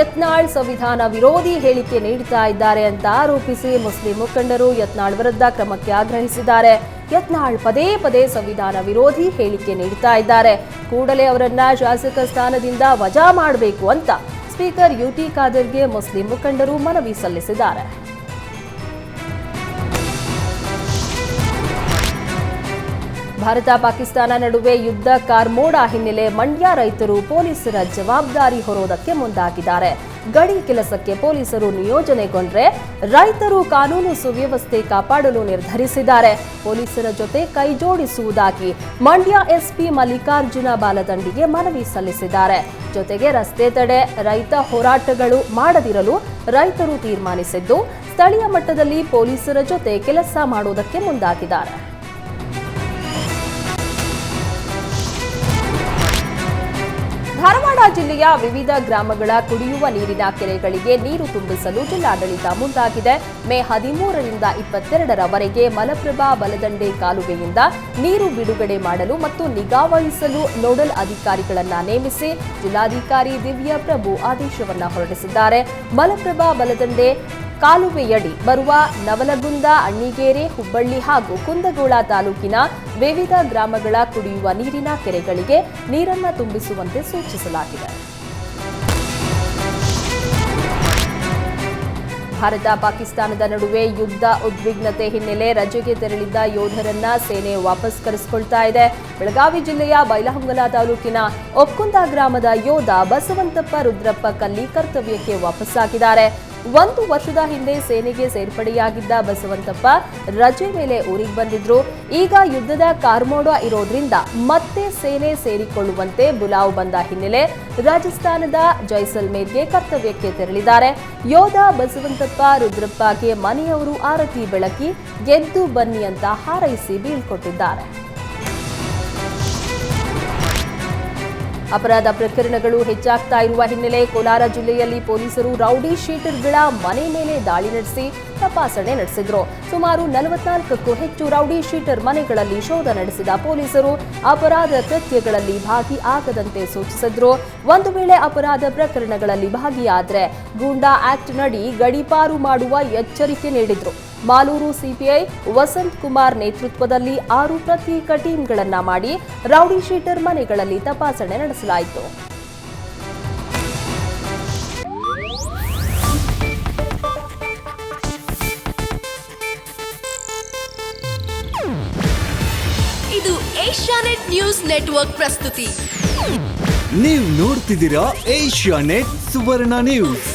ಯತ್ನಾಳ್ ಸಂವಿಧಾನ ವಿರೋಧಿ ಹೇಳಿಕೆ ನೀಡ್ತಾ ಇದ್ದಾರೆ ಅಂತ ಆರೋಪಿಸಿ ಮುಸ್ಲಿಂ ಮುಖಂಡರು ಯತ್ನಾಳ್ ವಿರುದ್ಧ ಕ್ರಮಕ್ಕೆ ಆಗ್ರಹಿಸಿದ್ದಾರೆ. ಯತ್ನಾಳ್ ಪದೇ ಪದೇ ಸಂವಿಧಾನ ವಿರೋಧಿ ಹೇಳಿಕೆ ನೀಡ್ತಾ ಇದ್ದಾರೆ. ಕೂಡಲೇ ಅವರನ್ನ ಶಾಸಕ ಸ್ಥಾನದಿಂದ ವಜಾ ಮಾಡಬೇಕು ಅಂತ ಸ್ಪೀಕರ್ ಯುಟಿ ಖಾದರ್ಗೆ ಮುಸ್ಲಿಂ ಮುಖಂಡರು ಮನವಿ ಸಲ್ಲಿಸಿದ್ದಾರೆ. ಭಾರತ ಪಾಕಿಸ್ತಾನ ನಡುವೆ ಯುದ್ಧ ಕಾರ್ಮೋಡ ಹಿನ್ನೆಲೆ ಮಂಡ್ಯ ರೈತರು ಪೊಲೀಸರ ಜವಾಬ್ದಾರಿ ಹೊರೋದಕ್ಕೆ ಮುಂದಾಗಿದ್ದಾರೆ. ಗಡಿ ಕೆಲಸಕ್ಕೆ ಪೊಲೀಸರು ನಿಯೋಜನೆಗೊಂಡ್ರೆ ರೈತರು ಕಾನೂನು ಸುವ್ಯವಸ್ಥೆ ಕಾಪಾಡಲು ನಿರ್ಧರಿಸಿದ್ದಾರೆ. ಪೊಲೀಸರ ಜೊತೆ ಕೈಜೋಡಿಸುವುದಾಗಿ ಮಂಡ್ಯ ಎಸ್ಪಿ ಮಲ್ಲಿಕಾರ್ಜುನ ಬಾಲದಂಡಿಗೆ ಮನವಿ ಸಲ್ಲಿಸಿದ್ದಾರೆ. ಜೊತೆಗೆ ರಸ್ತೆ ತಡೆ, ರೈತ ಹೋರಾಟಗಳು ಮಾಡದಿರಲು ರೈತರು ತೀರ್ಮಾನಿಸಿದ್ದು, ಸ್ಥಳೀಯ ಮಟ್ಟದಲ್ಲಿ ಪೊಲೀಸರ ಜೊತೆ ಕೆಲಸ ಮಾಡುವುದಕ್ಕೆ ಮುಂದಾಗಿದ್ದಾರೆ. ಜಿಲ್ಲೆಯ ವಿವಿಧ ಗ್ರಾಮಗಳ ಕುಡಿಯುವ ನೀರಿನ ಕೆರೆಗಳಿಗೆ ನೀರು ತುಂಬಿಸಲು ಜಿಲ್ಲಾಡಳಿತ ಮುಂದಾಗಿದೆ. ಮೇ ಹದಿಮೂರರಿಂದ ಇಪ್ಪತ್ತೆರಡರವರೆಗೆ ಮಲಪ್ರಭಾ ಬಲದಂಡೆ ಕಾಲುವೆಯಿಂದ ನೀರು ಬಿಡುಗಡೆ ಮಾಡಲು ಮತ್ತು ನಿಗಾವಹಿಸಲು ನೋಡಲ್ ಅಧಿಕಾರಿಗಳನ್ನು ನೇಮಿಸಿ ಜಿಲ್ಲಾಧಿಕಾರಿ ದಿವ್ಯ ಪ್ರಭು ಆದೇಶವನ್ನು ಹೊರಡಿಸಿದ್ದಾರೆ. ಮಲಪ್ರಭಾ ಬಲದಂಡೆ ಕಾಲುವೆಯಡಿ ಬರುವ ನವಲಗುಂದ, ಅಣ್ಣಿಗೇರೆ, ಹುಬ್ಬಳ್ಳಿ ಹಾಗೂ ಕುಂದಗೋಳ ತಾಲೂಕಿನ ವಿವಿಧ ಗ್ರಾಮಗಳ ಕುಡಿಯುವ ನೀರಿನ ಕೆರೆಗಳಿಗೆ ನೀರನ್ನು ತುಂಬಿಸುವಂತೆ ಸೂಚಿಸಲಾಗಿದೆ. ಭಾರತ ಪಾಕಿಸ್ತಾನದ ನಡುವೆ ಯುದ್ಧ ಉದ್ವಿಗ್ನತೆ ಹಿನ್ನೆಲೆ ರಜೆಗೆ ತೆರಳಿದ್ದ ಯೋಧರನ್ನ ಸೇನೆ ವಾಪಸ್ ಕರೆಸಿಕೊಳ್ತಾ ಇದೆ. ಬೆಳಗಾವಿ ಜಿಲ್ಲೆಯ ಬೈಲಹೊಂಗಲ ತಾಲೂಕಿನ ಒಕ್ಕುಂದ ಗ್ರಾಮದ ಯೋಧ ಬಸವಂತಪ್ಪ ರುದ್ರಪ್ಪ ಕಲ್ಲಿ ಕರ್ತವ್ಯಕ್ಕೆ ವಾಪಸ್ಸಾಗಿದ್ದಾರೆ. ಒಂದು ವರ್ಷದ ಹಿಂದೆ ಸೇನೆಗೆ ಸೇರ್ಪಡೆಯಾಗಿದ್ದ ಬಸವಂತಪ್ಪ ರಜೆ ಮೇಲೆ ಊರಿಗೆ ಬಂದಿದ್ರು. ಈಗ ಯುದ್ಧದ ಕಾರ್ಮೋಡ ಇರೋದ್ರಿಂದ ಮತ್ತೆ ಸೇನೆ ಸೇರಿಕೊಳ್ಳುವಂತೆ ಬುಲಾವ್ ಬಂದ ಹಿನ್ನೆಲೆ ರಾಜಸ್ಥಾನದ ಜೈಸಲ್ಮೇರ್ಗೆ ಕರ್ತವ್ಯಕ್ಕೆ ತೆರಳಿದ್ದಾರೆ. ಯೋಧ ಬಸವಂತಪ್ಪ ರುದ್ರಪ್ಪಗೆ ಮನೆಯವರು ಆರತಿ ಬೆಳಕಿ, ಗೆದ್ದು ಬನ್ನಿ ಅಂತ ಹಾರೈಸಿ ಬೀಳ್ಕೊಟ್ಟಿದ್ದಾರೆ. ಅಪರಾಧ ಪ್ರಕರಣಗಳು ಹೆಚ್ಚಾಗ್ತಾ ಇರುವ ಹಿನ್ನೆಲೆ ಕೋಲಾರ ಜಿಲ್ಲೆಯಲ್ಲಿ ಪೊಲೀಸರು ರೌಡಿ ಶೀಟರ್ಗಳ ಮನೆ ಮೇಲೆ ದಾಳಿ ನಡೆಸಿ ತಪಾಸಣೆ ನಡೆಸಿದ್ರು. ಸುಮಾರು ನಲವತ್ನಾಲ್ಕಕ್ಕೂ ಹೆಚ್ಚು ರೌಡಿ ಶೀಟರ್ ಮನೆಗಳಲ್ಲಿ ಶೋಧ ನಡೆಸಿದ ಪೊಲೀಸರು ಅಪರಾಧ ಕೃತ್ಯಗಳಲ್ಲಿ ಭಾಗಿ ಆಗದಂತೆ ಸೂಚಿಸಿದ್ರು. ಒಂದು ವೇಳೆ ಅಪರಾಧ ಪ್ರಕರಣಗಳಲ್ಲಿ ಭಾಗಿಯಾದರೆ ಗೂಂಡಾ ಆಕ್ಟ್ ನಡಿ ಗಡೀಪಾರು ಮಾಡುವ ಎಚ್ಚರಿಕೆ ನೀಡಿದ್ರು. ಮಾಲೂರು ಸಿಪಿಐ ವಸಂತ್ ಕುಮಾರ್ ನೇತೃತ್ವದಲ್ಲಿ ಆರು ಪ್ರತ್ಯೇಕ ಟೀಮ್ಗಳನ್ನು ಮಾಡಿ ರೌಡಿ ಶೀಟರ್ ಮನೆಗಳಲ್ಲಿ ತಪಾಸಣೆ ನಡೆಸಲಾಯಿತು. ಇದು ಏಷ್ಯಾನೆಟ್ ನ್ಯೂಸ್ ನೆಟ್ವರ್ಕ್ ಪ್ರಸ್ತುತಿ. ನೀವು ನೋಡ್ತಿದ್ದೀರಾ ಏಷ್ಯಾ ನೆಟ್ ಸುವರ್ಣ ನ್ಯೂಸ್.